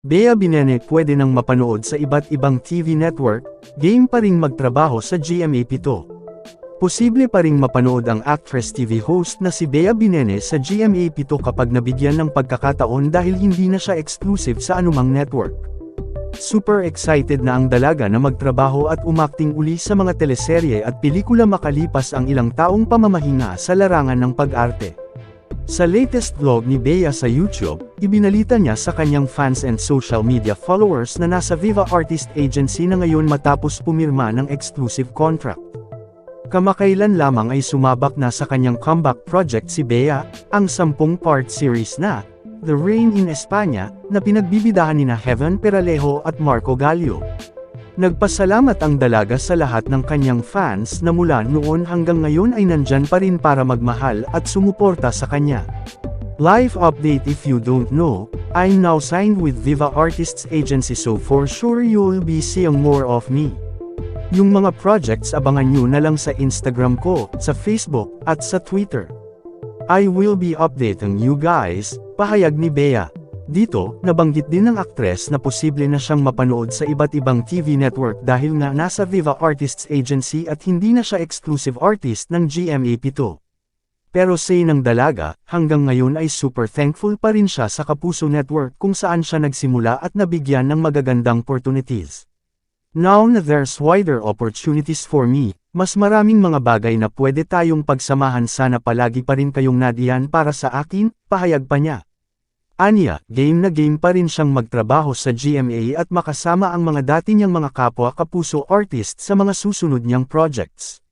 Bea Binene pwede nang mapanood sa iba't ibang TV network, game pa ring magtrabaho sa GMA7. Posible pa ring mapanood ang actress TV host na si Bea Binene sa GMA7 kapag nabigyan ng pagkakataon dahil hindi na siya exclusive sa anumang network. Super excited na ang dalaga na magtrabaho at umakting uli sa mga teleserye at pelikula makalipas ang ilang taong pamamahinga sa larangan ng pag-arte. Sa latest vlog ni Bea sa YouTube, ibinalita niya sa kanyang fans and social media followers na nasa Viva Artist Agency na ngayon matapos pumirma ng exclusive contract. Kamakailan lamang ay sumabak na sa kanyang comeback project si Bea, ang 10-part series na, The Rain in España, na pinagbibidahan ni na Heaven Peralejo at Marco Gallio. Nagpasalamat ang dalaga sa lahat ng kanyang fans na mula noon hanggang ngayon ay nandyan pa rin para magmahal at sumuporta sa kanya. Life update if you don't know, I'm now signed with Viva Artists Agency so for sure you'll be seeing more of me. Yung mga projects abangan nyo na lang sa Instagram ko, sa Facebook, at sa Twitter. I will be updating you guys, pahayag ni Bea. Dito, nabanggit din ng aktres na posible na siyang mapanood sa iba't ibang TV network dahil nga nasa Viva Artists Agency at hindi na siya exclusive artist ng GMA7. Pero say ng dalaga, hanggang ngayon ay super thankful pa rin siya sa Kapuso Network kung saan siya nagsimula at nabigyan ng magagandang opportunities. Now na there's wider opportunities for me, mas maraming mga bagay na pwede tayong pagsamahan sana palagi pa rin kayong nadiyan para sa akin, pahayag pa niya. Anya, game na game pa rin siyang magtrabaho sa GMA at makasama ang mga dati niyang mga kapwa kapuso artist sa mga susunod niyang projects.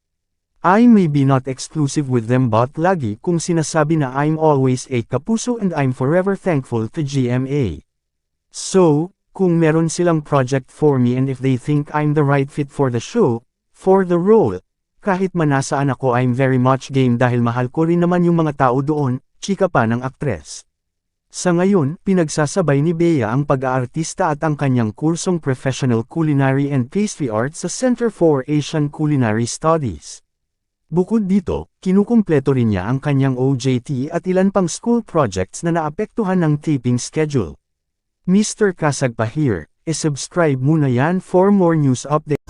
I may be not exclusive with them but lagi kung sinasabi na I'm always a kapuso and I'm forever thankful to GMA. So, kung meron silang project for me and if they think I'm the right fit for the show, for the role, kahit manasaan ako I'm very much game dahil mahal ko rin naman yung mga tao doon, chika pa ng aktres. Sa ngayon, pinagsasabay ni Bea ang pag-aartista at ang kanyang kursong Professional Culinary and Pastry Arts sa Center for Asian Culinary Studies. Bukod dito, kinukumpleto rin niya ang kanyang OJT at ilan pang school projects na naapektuhan ng taping schedule. Mr. Kasag pa here, e-subscribe muna yan for more news updates.